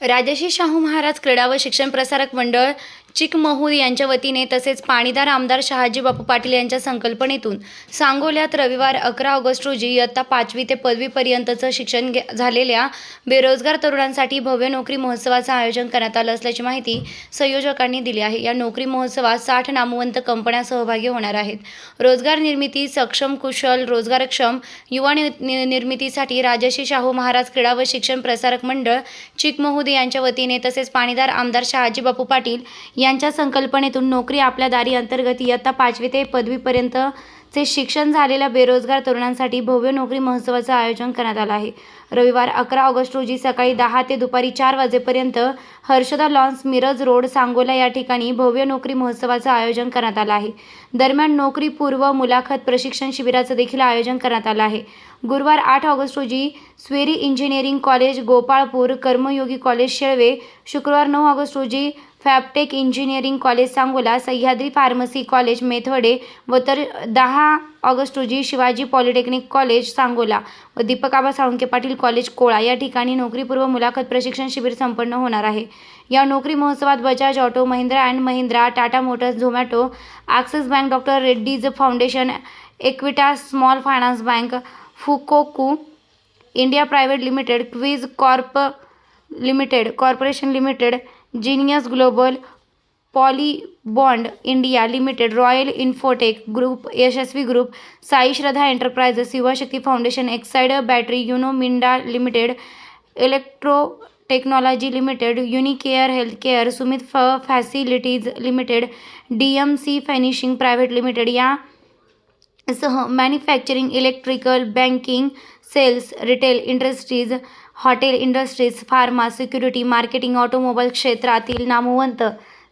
राजश्री शाहू महाराज क्रीडा व शिक्षण प्रसारक मंडळ चिकमहूर यांच्या वतीने तसेच पाणीदार आमदार शहाजी बापू पाटील यांच्या संकल्पनेतून सांगोल्यात रविवार अकरा ऑगस्ट रोजी इयत्ता पाचवी ते पदवीपर्यंतचं शिक्षण घे- झालेल्या बेरोजगार तरुणांसाठी भव्य नोकरी महोत्सवाचं आयोजन करण्यात आलं असल्याची माहिती संयोजकांनी दिली आहे. या नोकरी महोत्सवात साठ नामवंत कंपन्या सहभागी होणार आहेत. रोजगार निर्मिती सक्षम कुशल रोजगारक्षम युवा नि- नि- निर्मितीसाठी राजश्री शाहू महाराज क्रीडा व शिक्षण प्रसारक मंडळ चिकमहुदी यांच्या वतीने तसेच पाणीदार आमदार शहाजी बापू पाटील यांच्या संकल्पनेतून नोकरी आपल्या दारी अंतर्गत इयत्ता पाचवी ते पदवीपर्यंत चे शिक्षण झालेल्या बेरोजगार तरुणांसाठी भव्य नोकरी महोत्सवाचं आयोजन करण्यात आलं आहे. रविवार अकरा ऑगस्ट रोजी सकाळी दहा ते दुपारी चार वाजेपर्यंत हर्षदा लॉन्स मिरज रोड सांगोला या ठिकाणी भव्य नोकरी महोत्सवाचं आयोजन करण्यात आलं आहे. दरम्यान नोकरी पूर्व मुलाखत प्रशिक्षण शिबिराचं देखील आयोजन करण्यात आलं आहे. गुरुवार आठ ऑगस्ट रोजी SVERI engineering college Gopalpur Karmayogi college Shelve. शुक्रवार नऊ ऑगस्ट रोजी Fabtech engineering college Sangola Sahyadri pharmacy college मेथोडे व तर दहा ऑगस्ट रोजी शिवाजी पॉलिटेक्निक कॉलेज सांगोला व दीपक आबा साळुंके पाटील कॉलेज कोळा. या ठिकाणी नोकरीपूर्व मुलाखत प्रशिक्षण शिबिर संपन्न होणार आहे. या नोकरी महोत्सवात Bajaj auto Mahindra and Mahindra Tata motors Zomato Axis bank doctor Reddy's foundation Equitas small finance bank Fukoku India private limited Quess corp limited corporation limited genius global Polybond India limited, royal Infotech group, Yashasvi group, Sai Shraddha enterprises Yuvashakti foundation, Exide battery, Uno Minda limited, electro technology limited, Unicare healthcare, Sumit f facilities limited D M C finishing private limited, या सह manufacturing electrical banking sales retail industries hotel industries pharma security marketing automobile क्षेत्रातील नामवंत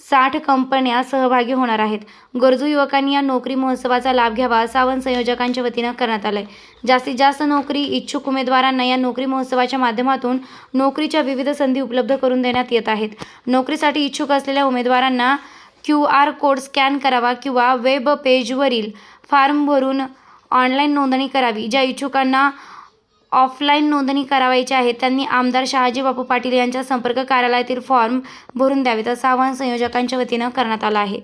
साठ कंपन्या सहभागी होणार आहेत. गरजू युवकांनी या नोकरी महोत्सवाचा लाभ घ्यावा असं आवाहन संयोजकांच्या वतीनं करण्यात आलं आहे जास्तीत जास्त नोकरी इच्छुक उमेदवारांना या नोकरी महोत्सवाच्या माध्यमातून नोकरीच्या विविध संधी उपलब्ध करून देण्यात येत आहेत. नोकरीसाठी इच्छुक असलेल्या उमेदवारांना क्यू आर कोड स्कॅन करावा किंवा वेब पेजवरील फॉर्म भरून ऑनलाईन नोंदणी करावी. ज्या इच्छुकांना ऑफलाईन नोंदणी करावायची आहे त्यांनी आमदार शहाजी बापू पाटील यांच्या संपर्क कार्यालयातील फॉर्म भरून द्यावेत असं आवाहन संयोजकांच्या वतीनं करण्यात आलं आहे.